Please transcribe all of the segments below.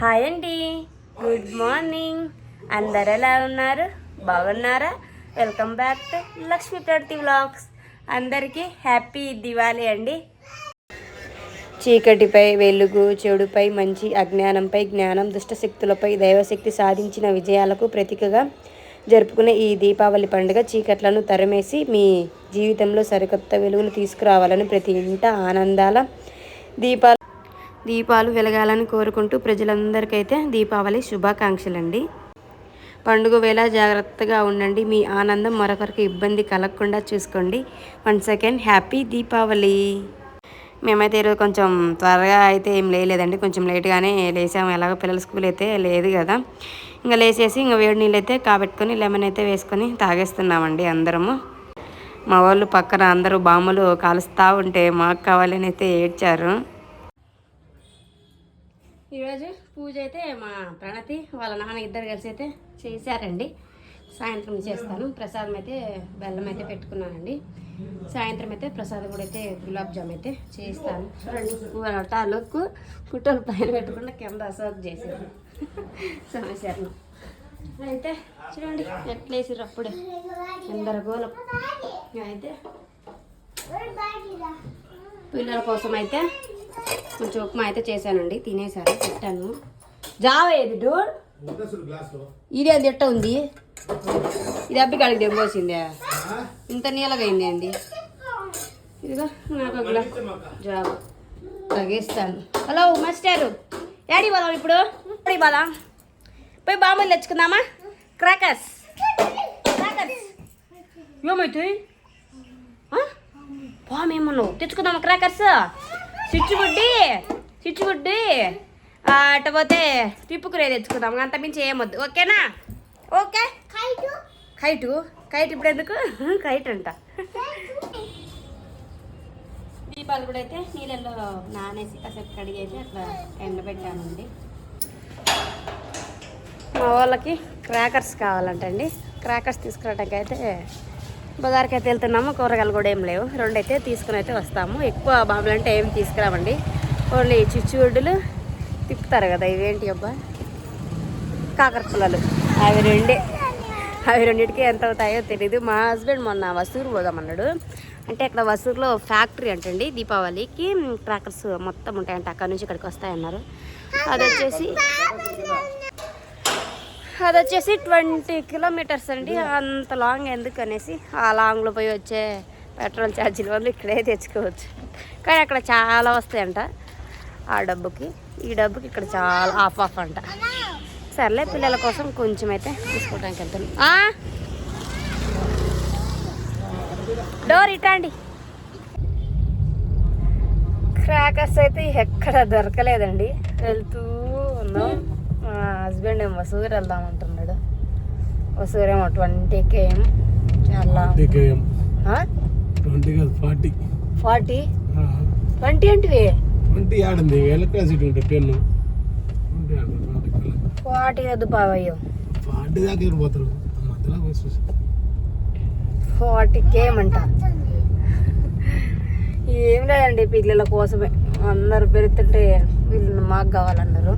Hi అండి. Good morning అందరు ఎలా ఉన్నారు? బాగున్నారా? వెల్కమ్ బ్యాక్ టు లక్ష్మీ ప్రతి వ్లాగ్స్ అందరికీ హ్యాపీ దివాళీ అండి. చీకటిపై వెలుగు చెడుపై మంచి అజ్ఞానంపై జ్ఞానం దుష్టశక్తులపై దైవశక్తి సాధించిన విజయాలకు ప్రతీకగా జరుపుకునే ఈ దీపావళి పండుగ చీకట్లను తరిమేసి మీ జీవితంలో సరికొత్త వెలుగులు తీసుకురావాలని ప్రతి ఇంట ఆనందాల దీపాలు దీపాలు వెలగాలని కోరుకుంటూ ప్రజలందరికైతే దీపావళి శుభాకాంక్షలండి. పండుగ వేళ జాగ్రత్తగా ఉండండి మీ ఆనందం మరొకరికి ఇబ్బంది కలగకుండా చూసుకోండి. One second happy Deepavali. మేమైతే ఈరోజు కొంచెం త్వరగా అయితే ఏం లేదండి కొంచెం లేట్గానే లేసాము ఎలాగో పిల్లల స్కూల్ అయితే లేదు కదా. ఇంకా లేచేసి ఇంకా వేడి నీళ్ళు అయితే కాబెట్టుకొని లెమన్ అయితే వేసుకొని తాగేస్తున్నామండి అందరము. మా వాళ్ళు పక్కన అందరూ బామ్మలు కాలుస్తూ ఉంటే మాకు కావాలని అయితే ఏడ్చారు. ఈరోజు పూజ అయితే మా ప్రణతి వాళ్ళ నాన్న ఇద్దరు కలిసి అయితే చేశారండి. సాయంత్రం చేస్తాను. ప్రసాదం అయితే బెల్లం అయితే పెట్టుకున్నానండి. సాయంత్రం అయితే ప్రసాదం కూడా అయితే గులాబ్ జామ్ అయితే చేస్తాను. చూడండి టాలకు కుట్టలు పైన పెట్టుకున్న కింద సోక్ చేశాను. సమస్యను అయితే చూడండి ఎట్లేసారు అప్పుడే? ఎందరగోళం అయితే పిల్లల కోసం అయితే కొంచెం ఉప్మా అయితే చేశానండి తినేసారు పెట్టాను జావా ఏది ఇది అది ఎట్ట ఉంది? ఇది అబ్బికాడికి దెబ్బోసిందే ఇంత నీళ్ళగైంది అండి? ఇదిగో నాకు జావా. తగిస్తాను. హలో మాస్టారు. ఏడి పోదాం ఇప్పుడు? పోదాం. పోయి బాంబులు తెచ్చుకుందామా? క్రాకర్స్. క్రాకర్స్. ఏమవుతాయి పామేమన్నావు తెచ్చుకుందామా క్రాకర్స్? స్విచ్ బుడ్డి స్విచ్ బుడ్డి అట్ట పోతే తిప్పుకునే తెచ్చుకుందాం. అంత మించి ఏమొద్దు ఓకేనా? ఓకే. కైటు. కైట్? ఇప్పుడు ఎందుకు? కైట్ అంట. దీపాలు కూడా అయితే నీళ్ళల్లో నానేసి కాసేపు కడిగి అయితే అట్లా ఎండబెట్టానండి మా వాళ్ళకి క్రాకర్స్ కావాలంటండి. క్రాకర్స్ తీసుకురావడానికి అయితే బజార్కి అయితే వెళ్తున్నాము కూరగాయలు కూడా ఏం లేవు. రెండు అయితే తీసుకుని అయితే వస్తాము. ఎక్కువ బాంబులు అంటే ఏం తీసుకురామండి. ఓన్లీ చిచ్చుగుడ్డులు తిప్పుతారు కదా ఇవేంటి అబ్బా? కాకర పుల్లలు. అవి రెండే. అవి రెండింటికి ఎంత అవుతాయో తెలియదు మా హస్బెండ్ మొన్న వసూరు పోదామన్నాడు. అంటే అక్కడ వసూరులో ఫ్యాక్టరీ అంటండి దీపావళికి క్రాకర్స్ మొత్తం ఉంటాయంట అక్కడ నుంచి ఇక్కడికి వస్తాయన్నారు. అది వచ్చేసి అది వచ్చేసి ట్వంటీ కిలోమీటర్స్ అండి. అంత లాంగ్ ఎందుకు అనేసి ఆ లాంగ్లో పోయి వచ్చే పెట్రోల్ ఛార్జీల వల్ల ఇక్కడే తెచ్చుకోవచ్చు. కానీ అక్కడ చాలా వస్తాయంట ఆ డబ్బుకి. ఈ డబ్బుకి ఇక్కడ చాలా ఆఫ్ ఆఫ్ అంట. సర్లే పిల్లల కోసం కొంచెం అయితే తీసుకోవడానికి వెళ్తాను డోర్ ఇటండి క్రాకర్స్ అయితే ఎక్కడ దొరకలేదండి. వెళ్తూ ఉన్నాం. హస్బెండ్ ఏమో వసూరు వెళ్దాం అంటున్నాడు. వసూరు ఏమో ట్వంటీ కేఎం చాలా ట్వంటీ కాదు ఫార్టీ. ఫార్టీ? ట్వంటీ అంటే ట్వంటీ ఆడింది ఫార్టీ వద్దు బావయ్యో. ఫార్టీ దాకా వెళ్ళిపోతారు మధ్యలో ఫార్టీ కేఎం అంట. ఏం లేదండి పిల్లల కోసమే. అందరు పెరుగుతుంటే వీళ్ళు మాకు కావాలన్నారు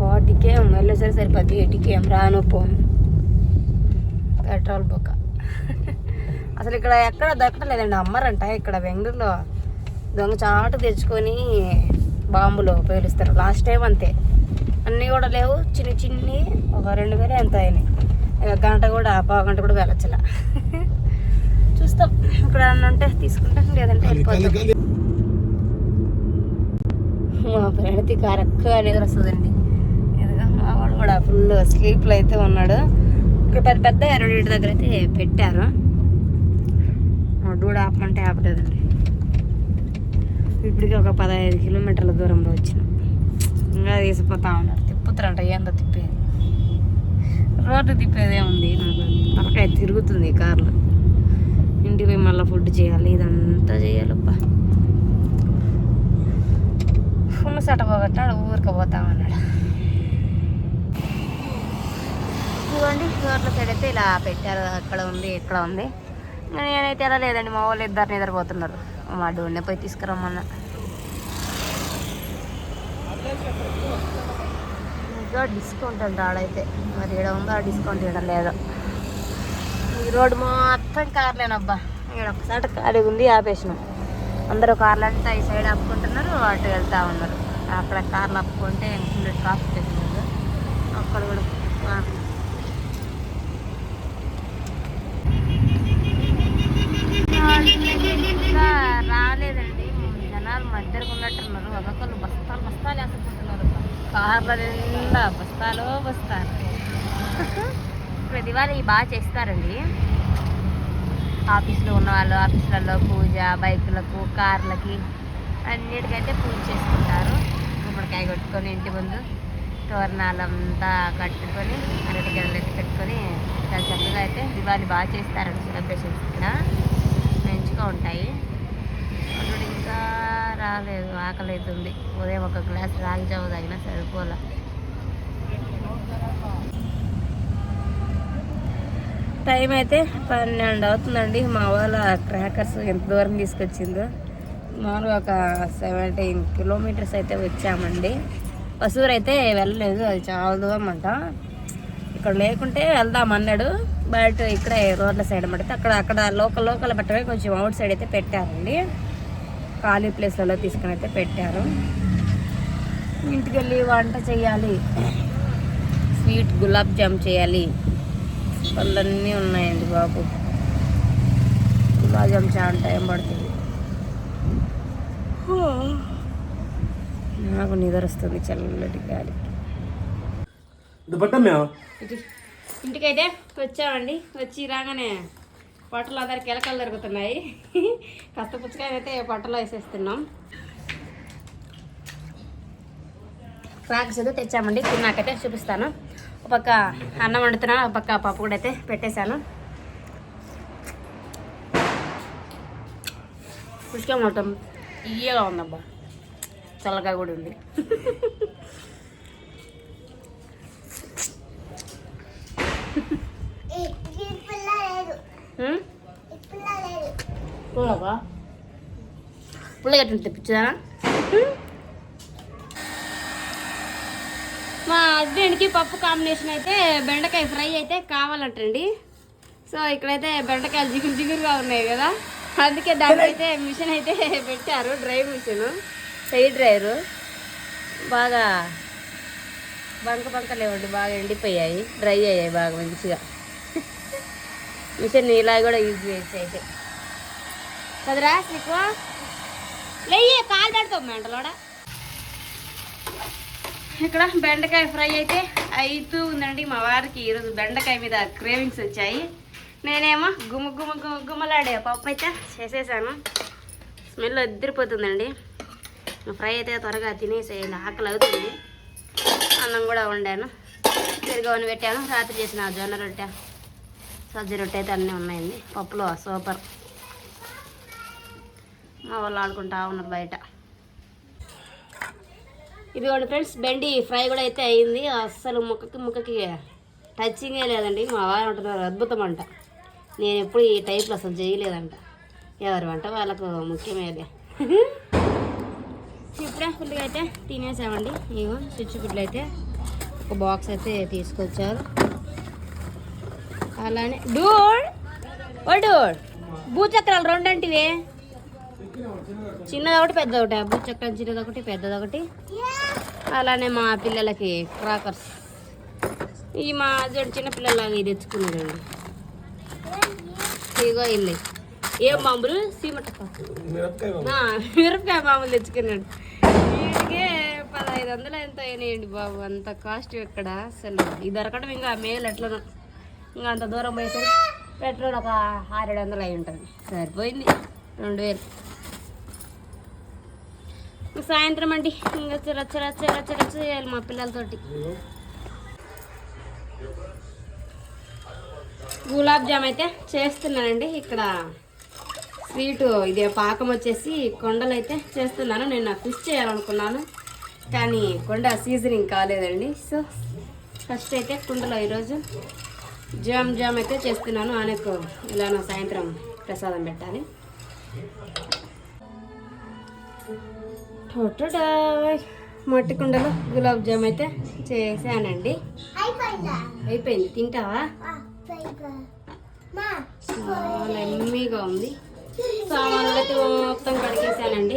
ఫార్టీ కేఎం వెళ్ళేసరి సరిపోద్ది. ఎయిటీ కేఎం రాను పోను. పెట్రోల్ బొక్క. అసలు ఇక్కడ ఎక్కడ దొరకలేదండి అమ్మరంట ఇక్కడ బెంగళూరులో. దొంగ చాటు తెచ్చుకొని బాంబులు పేలుస్తారు. లాస్ట్ టైం అంతే. అన్నీ కూడా లేవు. చిన్ని చిన్ని ఒక రెండు వేలు ఎంత అయినాయి. గంట కూడా పావు గంట కూడా వెళ్ళచ్చల. చూస్తాం. ఇక్కడ ఉంటే తీసుకుంటాం. లేదంటే వెళ్ళిపోతాం. మా ప్రణతి కరెక్ట్ అనేది వస్తుందండి. కూడా ఫుల్ స్లీప్లో అయితే ఉన్నాడు. ఇక్కడ పెద్ద పెద్ద రెండింటి దగ్గర అయితే పెట్టారు. డూడ ఆపమంటే ఆపలేదండి. ఇప్పటికీ ఒక పదహైదు కిలోమీటర్ల దూరంలో వచ్చినాం. ఇంకా తీసిపోతా ఉన్నారు. తిప్పుతారంట. ఏందో తిప్పేది. రోడ్డు తిప్పేదే ఉంది నాకు. తలకాయ తిరుగుతుంది ఈ కార్లో. ఇంటికి పోయి మళ్ళీ ఫుడ్ చేయాలి. ఇదంతా చేయాలబ్బా. ఫుల్ సట పోగొట్టాడు ఊరికి పోతామన్నాడు చూడండి రోడ్ల సైడ్ అయితే ఇలా పెట్టారు అక్కడ ఉంది ఇక్కడ ఉంది. ఇంకా నేనైతే ఎలా లేదండి మా వాళ్ళు ఇద్దరు నిద్రపోతున్నారు మా డోన్నే పోయి తీసుకురమ్మన్నా. ఇంకా డిస్కౌంట్ అంట ఆడైతే. మరి ఇక్కడ ఉందో ఆ డిస్కౌంట్ ఇవ్వడం లేదు. ఈ రోడ్డు మొత్తం కార్లేనబ్బా. ఇక్కడ ఒకసారి ఖాళీ ఉంది ఆపేసినాం. అందరూ కార్లు అంతా ఈ సైడ్ ఆపుకుంటున్నారు అటు వెళ్తా ఉన్నారు. అక్కడ కార్లు ఆపుకుంటే ఫుల్ ట్రాఫిక్ అక్కడ కూడా ఇంకా రాలేదండి. జనాలు మధ్యలో ఉన్నట్టున్నారు. ఒక్కొక్కరు బస్తాలు బస్తాలు వేసుకుంటున్నారు. కార్ల నిండా బస్తాలు బస్తాలు. ఇప్పుడు దివాళీ బాగా చేస్తారండి. ఆఫీస్లో ఉన్న వాళ్ళు ఆఫీసులలో పూజ బైకులకు కార్లకి అన్నిటికైతే పూజ చేసుకుంటారు. గుమ్మడికాయ కొట్టుకొని ఇంటి ముందు తోరణాలంతా కట్టుకొని అరటి గడలు పెట్టుకొని చాలా చక్కగా అయితే దివాళీ బాగా చేస్తారండి సెలబ్రేషన్స్ ఇక్కడ మంచిగా ఉంటాయి. అప్పుడు ఇంకా రాలేదు ఆకలి అవుతుంది ఉదయం ఒక గ్లాస్ రాగి జావ తాగినా సరిపోలే. టైం అయితే పన్నెండు అవుతుందండి. మా వాళ్ళ క్రాకర్స్ ఎంత దూరం తీసుకొచ్చిందో. మామూలుగా ఒక సెవెంటీన్ కిలోమీటర్స్ అయితే వచ్చామండి. పసూరు అయితే వెళ్ళలేదు అది చాలా దూరం అంట. ఇక్కడ లేకుంటే వెళ్దాం అన్నాడు. బట్ ఇక్కడ రోడ్ల సైడ్ అన్నమాట. అక్కడ అక్కడ లోకల్ లోకల్ పట్టమే కొంచెం అవుట్ సైడ్ అయితే పెట్టారండి. ఖాళీ ప్లేస్లలో తీసుకుని అయితే పెట్టారు. ఇంటికి వెళ్ళి వంట చేయాలి. స్వీట్ గులాబ్ జామ్ చేయాలి. పళ్ళన్నీ ఉన్నాయండి బాబు. గులాబ్ జామ్ చాలా టైం పడుతుంది. నాకు నిద్ర వస్తుంది చల్లటి గాలి దుపట్టా మేము. ఇంటికైతే వచ్చామండి. వచ్చి రాగానే పొట్టలు అందరికి కిలకలు దొరుకుతున్నాయి. కష్ట పుచ్చకాయలు అయితే పొట్టలో వేసేస్తున్నాం. క్రాక్స్ అయితే తెచ్చామండి. తిన్నాకైతే చూపిస్తాను. ఒక పక్క అన్నం వండుతున్నాను. ఒక పక్క పప్పు కూడా అయితే పెట్టేశాను. పుష్క మొత్తం ఇయ్యగా ఉందబ్బా. చల్లగా కూడా ఉంది. ఉమ్? పుల్లగా పుల్లగట్టు తెప్పించదా మా హస్బెండ్కి పప్పు కాంబినేషన్ అయితే బెండకాయ ఫ్రై అయితే కావాలంటండి. సో ఇక్కడైతే బెండకాయలు జిగురు జిగురుగా ఉన్నాయి కదా. అందుకే దానికైతే మిషన్ అయితే పెట్టారు డ్రై మిషన్ సైడ్ డ్రైవరు బాగా బంక బంక లేవండి బాగా ఎండిపోయాయి డ్రై అయ్యాయి బాగా మంచిగా. మిషన్ ఇలా కూడా యూజ్ చేయొచ్చు అయితే కదరా నీకు లేయే కాలు పెడతావు మెంటలోడా. ఇక్కడ బెండకాయ ఫ్రై అయితే అవుతూ ఉందండి. మా వారికి ఈరోజు బెండకాయ మీద క్రేవింగ్స్ వచ్చాయి. నేనేమో గుమ్మ గుమ్మ గుమ్మ గుమ్మలాడే పప్పు అయితే చేసేసాను. స్మెల్ ఎదిరిపోతుందండి ఫ్రై అయితే త్వరగా తినేసేయండి. ఆకలి అవుతుంది. అన్నం కూడా వండాను. తిరగవని పెట్టాను. రాత్రి చేసిన జొన్న రొట్టె. సజ్జ రొట్టె అయితే అన్నీ ఉన్నాయండి. పప్పులో సూపర్. మా వాళ్ళు ఆడుకుంటా ఉన్నారు బయట. ఇదిగోండి ఫ్రెండ్స్ బెండి ఫ్రై కూడా అయితే అయింది. అస్సలు ముక్కకి ముక్కకి టచింగే లేదండి. మా వారు అంటున్నారు అద్భుతం అంట. నేను ఎప్పుడు ఈ టైప్లో అసలు చేయలేదంట. ఎవరి వంట వాళ్ళకు ముఖ్యమేదే ఇప్పుడే ఫుల్గా అయితే తినేసామండి. ఇగో స్విచ్ గుడ్లు అయితే ఒక బాక్స్ అయితే తీసుకొచ్చారు. అలానే. డూడ్ ఓ డూడ్ భూచక్రాలు రెండంటివే. చిన్నది ఒకటి పెద్ద ఒకటి భూచక్రం చిన్నది ఒకటి పెద్దది ఒకటి అలానే మా పిల్లలకి క్రాకర్స్. ఈ మా జోడు చిన్న పిల్లలకి ఇది తెచ్చుకున్నాడండి ఇగో ఇల్లు. ఏం మామూలు సీమటక్క మిరపకాయ మామూలు తెచ్చుకున్నాడు. వీటికే పదహైదు వందలు ఎంత అయినాయండి బాబు? అంత కాస్ట్ ఎక్కడ? అసలు. ఇది దొరకడం ఇంకా మేలు ఎట్లనో ఇంకా అంత దూరం పోయేసరికి పెట్రోల్ ఒక ఆరేడు వందలు అయి ఉంటుంది. సరిపోయింది. రెండు వేలు. సాయంత్రం అండి. ఇంకా రచ్చ రచ్చ రచ్చ రచ్చ చేయాలి మా పిల్లలతోటి. గులాబ్ జామ్ అయితే చేస్తున్నానండి. ఇక్కడ స్వీటు ఇది పాకం వచ్చేసి కొండలు అయితే చేస్తున్నాను. నేను ఫిష్ చేయాలనుకున్నాను. కానీ కొండ సీజనింగ్ కాలేదండి. సో ఫస్ట్ అయితే కుండలో ఈరోజు జామ్ జామ్ అయితే చేస్తున్నాను. ఆయనకు ఇలానో సాయంత్రం ప్రసాదం పెట్టాలి. మట్టి కుండలో గులాబ్ జామ్ అయితే చేశానండి. అయిపోయింది. తింటావా? చాలా ఎమ్మీగా ఉంది. సామాన్లు అయితే మొత్తం కడిగేసానండి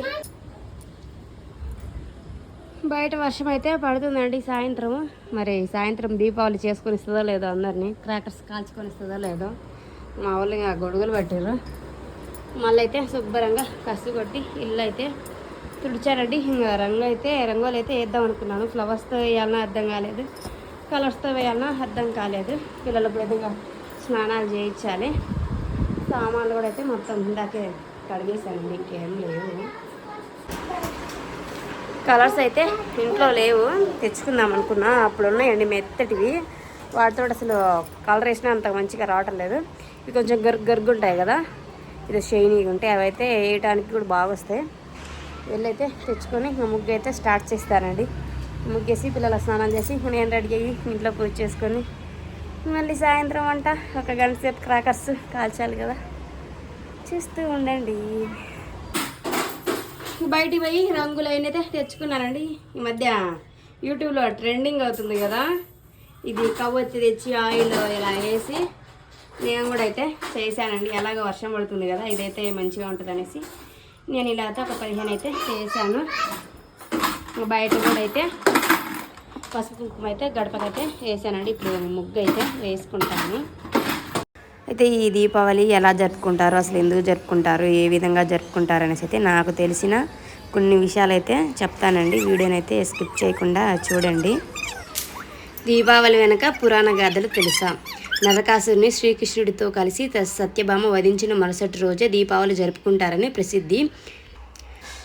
బయట వర్షం అయితే పడుతుందండి సాయంత్రం మరి సాయంత్రం దీపావళి చేసుకొని ఇస్తుందో లేదో అందరినీ. క్రాకర్స్ కాల్చుకొని ఇస్తుందో లేదో మా వాళ్ళు ఇంకా గొడుగులు పెట్టారు మళ్ళీ అయితే శుభ్రంగా కసి కొట్టి ఇల్లు అయితే తుడిచారండి. ఇంకా రంగు అయితే రంగులు అయితే వేద్దాం అనుకున్నాను. ఫ్లవర్స్తో వేయాలన్నా అర్థం కాలేదు. కలర్స్తో వేయాలన్నా అర్థం కాలేదు. పిల్లలకు విధంగా స్నానాలు చేయించాలి. సామాన్లు కూడా అయితే మొత్తం ఇందాకే కడిగేశానండి. ఇంకేం లేవు. కలర్స్ అయితే ఇంట్లో లేవు. తెచ్చుకుందాం అనుకున్నా. అప్పుడు ఉన్నాయండి మెత్తటివి. వాటితో అసలు కలర్ వేసినా అంత మంచిగా రావటం లేదు. ఇవి కొంచెం గర్ గరుగు ఉంటాయి కదా. ఇది షైనీగా ఉంటాయి. అవి అయితే వేయటానికి కూడా బాగా వస్తాయి. వెళ్ళైతే తెచ్చుకొని ముగ్గు అయితే స్టార్ట్ చేస్తానండి. ముగ్గేసి పిల్లల స్నానం చేసి నేను రెడీ అయ్యి ఇంట్లో పూజ చేసుకొని మళ్ళీ సాయంత్రం వంట ఒక గంట సేపు క్రాకర్స్ కాల్చాలి కదా. చూస్తూ ఉండండి. బయటికి పోయి రంగులు అయినైతే తెచ్చుకున్నానండి. ఈ మధ్య యూట్యూబ్లో ట్రెండింగ్ అవుతుంది కదా. ఇది కవ్వొత్తి తెచ్చి ఆయిల్ ఇలా వేసి నేను కూడా అయితే చేశానండి. ఎలాగ వర్షం పడుతుంది కదా ఇదైతే మంచిగా ఉంటుంది అనేసి నేను ఇలా అయితే ఒక పదిహేను అయితే చేశాను. బయట కూడా అయితే పసుపు కుంకుమ అయితే గడపకైతే వేసానండి ఇప్పుడు ముగ్గు అయితే వేసుకుంటాను. అయితే ఈ దీపావళి ఎలా జరుపుకుంటారు? అసలు ఎందుకు జరుపుకుంటారు? ఏ విధంగా జరుపుకుంటారు అనేసి అయితే నాకు తెలిసిన కొన్ని విషయాలు అయితే చెప్తానండి. వీడియోనైతే స్కిప్ చేయకుండా చూడండి. దీపావళి వెనుక పురాణ గాథలు తెలుసా? నరకాసురుని శ్రీకృష్ణుడితో కలిసి సత్యభామ వధించిన మరుసటి రోజే దీపావళి జరుపుకుంటారని ప్రసిద్ధి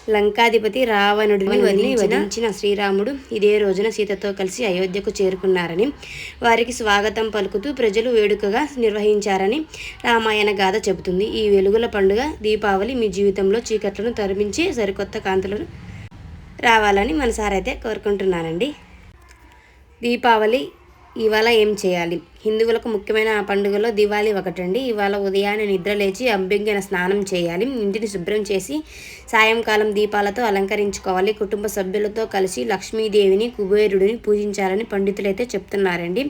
లంకాధిపతి రావణుడిని వదిలి వధించిన శ్రీరాముడు ఇదే రోజున సీతతో కలిసి అయోధ్యకు చేరుకున్నారని వారికి స్వాగతం పలుకుతూ ప్రజలు వేడుకగా నిర్వహించారని రామాయణ గాథ చెబుతుంది. ఈ వెలుగుల పండుగ దీపావళి మీ జీవితంలో చీకట్లను తరిమించి సరికొత్త కాంతులను రావాలని మనసారైతే కోరుకుంటున్నానండి. దీపావళి ఇవాళ ఏం చేయాలి? హిందువులకు ముఖ్యమైన పండుగలో దివాళీ ఒకటండి. ఇవాళ ఉదయాన్నే నిద్ర లేచి అభ్యంగన స్నానం చేయాలి. ఇంటిని శుభ్రం చేసి సాయంకాలం దీపాలతో అలంకరించుకోవాలి. కుటుంబ సభ్యులతో కలిసి లక్ష్మీదేవిని కుబేరుడిని పూజించాలని పండితులైతే చెప్తున్నారండి.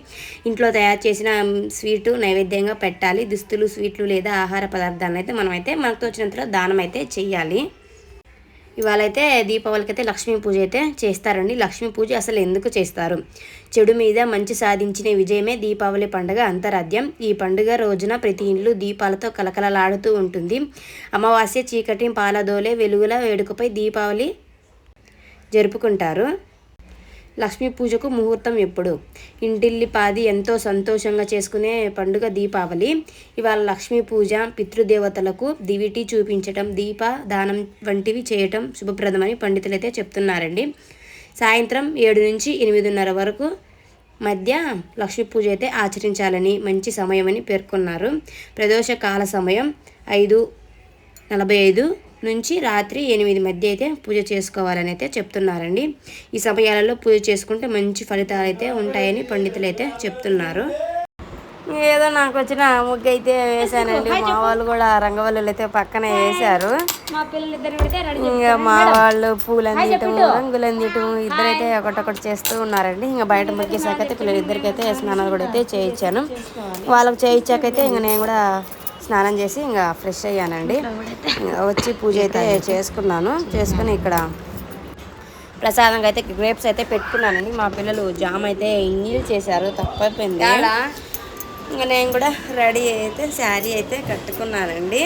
ఇంట్లో తయారు చేసిన స్వీటు నైవేద్యంగా పెట్టాలి. దుస్తులు స్వీట్లు లేదా ఆహార పదార్థాలను అయితే మనమైతే మనకు తోచినంతలో దానం అయితే చేయాలి ఇవాళ అయితే దీపావళికి అయితే లక్ష్మీ పూజ అయితే చేస్తారండి. లక్ష్మీ పూజ అసలు ఎందుకు చేస్తారు? చెడు మీద మంచి సాధించిన విజయమే దీపావళి పండుగ అంతరాధ్యం. ఈ పండుగ రోజున ప్రతి ఇండ్లు దీపాలతో కలకలలాడుతూ ఉంటుంది. అమావాస్య చీకటి పాలదోలే వెలుగుల వేడుకపై దీపావళి జరుపుకుంటారు. లక్ష్మీ పూజకు ముహూర్తం ఎప్పుడు? ఇంటిల్లి పాది ఎంతో సంతోషంగా చేసుకునే పండుగ దీపావళి. ఇవాళ లక్ష్మీ పూజ పితృదేవతలకు దివిటి చూపించటం దీప దానం వంటివి చేయటం శుభప్రదమని పండితులైతే చెప్తున్నారండి. సాయంత్రం ఏడు నుంచి ఎనిమిదిన్నర వరకు మధ్య లక్ష్మీ పూజ అయితే ఆచరించాలని మంచి సమయమని పేర్కొన్నారు. ప్రదోష కాల సమయం ఐదు నలభై ఐదు. నుంచి రాత్రి ఎనిమిది మధ్య అయితే పూజ చేసుకోవాలని అయితే చెప్తున్నారండి. ఈ సమయాలలో పూజ చేసుకుంటే మంచి ఫలితాలు అయితే ఉంటాయని పండితులు అయితే చెప్తున్నారు. ఏదో నాకు వచ్చిన ముగ్గు అయితే వేసానండి మా వాళ్ళు కూడా రంగవల్లులు అయితే పక్కనే వేశారు. ఇంకా మా వాళ్ళు పూలు అందియటం రంగులు అందియటం ఇద్దరైతే ఒకటొకటి చేస్తూ ఉన్నారండి. ఇంకా బయట ముగ్గేసాక అయితే పిల్లలిద్దరికైతే స్నానాలు కూడా అయితే చేయించాను. వాళ్ళకి చేయించాకైతే ఇంకా నేను కూడా స్నానం చేసి ఇంకా ఫ్రెష్ అయ్యానండి. వచ్చి పూజ అయితే చేసుకున్నాను. చేసుకుని ఇక్కడ ప్రసాదంగా అయితే గ్రేప్స్ అయితే పెట్టుకున్నానండి. మా పిల్లలు జామ్ అయితే ఇంగిల్ చేశారు తప్పైపోయింది. ఇంకా నేను కూడా రెడీ అయితే శారీ అయితే కట్టుకున్నానండి.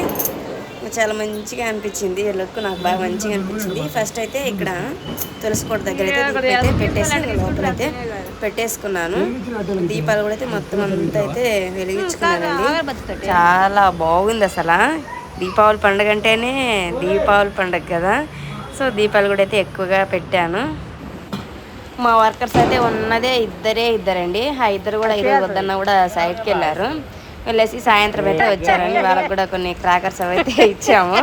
చాలా మంచిగా అనిపించింది. లుక్ నాకు బాగా మంచిగా అనిపించింది. ఫస్ట్ అయితే ఇక్కడ తులసి కోట దగ్గర అయితే అయితే పెట్టేసి లోపలైతే పెట్టేసుకున్నాను. దీపాలు కూడా అయితే మొత్తం అంతా అయితే వెలిగించుకున్నానండి. చాలా బాగుంది. అసలు. దీపావళి పండుగ అంటేనే దీపావళి పండుగ కదా. సో దీపాలు కూడా అయితే ఎక్కువగా పెట్టాను. మా వర్కర్స్ అయితే ఉన్నదే ఇద్దరే ఇద్దరండి. ఆ ఇద్దరు కూడా ఈరోజు వద్దన్న కూడా సైడ్కి వెళ్ళారు. వెళ్ళేసి సాయంత్రం అయితే వచ్చారండి. వాళ్ళకి కూడా కొన్ని క్రాకర్స్ అవి అయితే ఇచ్చాము.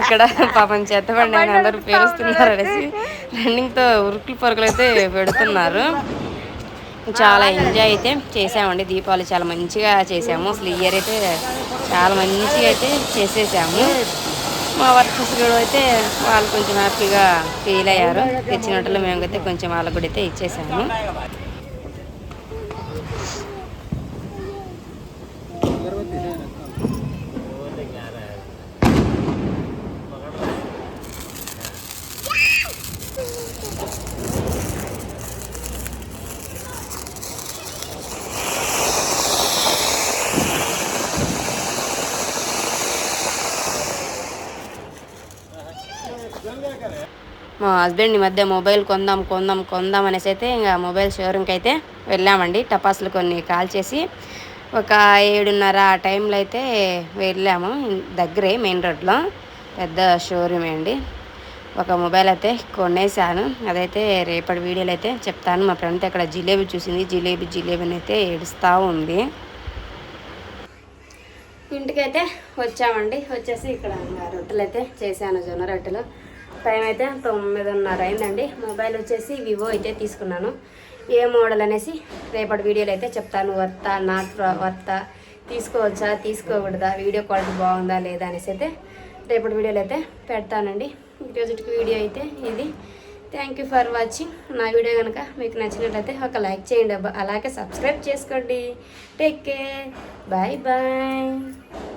ఇక్కడ పాపం చెత్తబండి అని అందరూ పేరుస్తున్నారు అనేసి రన్నింగ్తో ఉరుకులు పరుగులు అయితే పెడుతున్నారు. చాలా ఎంజాయ్ అయితే చేసామండి. దీపావళి చాలా మంచిగా చేసాము. అసలు ఇయర్ అయితే చాలా మంచిగా అయితే చేసేసాము. మా వర్కర్స్ అయితే వాళ్ళు కొంచెం హ్యాపీగా ఫీల్ అయ్యారు. తెచ్చినట్లు మేమైతే కొంచెం వాళ్ళకు కూడా అయితే ఇచ్చేసాము. మా హస్బెండ్ ఈ మధ్య మొబైల్ కొందాం కొందాం కొందాం అనేసి అయితే ఇంకా మొబైల్ షోరూమ్కి అయితే వెళ్ళామండి. టపాసులు కొన్ని కాల్ చేసి ఒక ఏడున్నర ఆ టైంలో అయితే వెళ్ళాము. దగ్గరే మెయిన్ రోడ్లో పెద్ద షోరూమే అండి. ఒక మొబైల్ అయితే కొనేసాను. అదైతే రేపటి వీడియోలో అయితే చెప్తాను. మా ఫ్రెండ్ అక్కడ జిలేబీ చూసింది. జిలేబీ జిలేబీని అయితే ఏడుస్తూ ఉంది. ఇంటికైతే వచ్చామండి. వచ్చేసి ఇక్కడ ఇంకా రొట్టెలు అయితే చేశాను జొన్న రొట్టెలు. టైం అయితే తొమ్మిదిన్నర అయిందండి. మొబైల్ వచ్చేసి వివో అయితే తీసుకున్నాను. ఏ మోడల్ అనేసి రేపటి వీడియోలో అయితే చెప్తాను. వర్త నాట్ వర్త తీసుకోవచ్చా తీసుకోకూడదా వీడియో క్వాలిటీ బాగుందా లేదా అనేసి అయితే రేపటి వీడియోలో అయితే పెడతానండి. ఈరోజుకి వీడియో అయితే ఇది. థ్యాంక్ యూ ఫర్ వాచింగ్ నా వీడియో కనుక మీకు నచ్చినట్లయితే ఒక లైక్ చేయండి అలాగే సబ్స్క్రైబ్ చేసుకోండి. Take care bye bye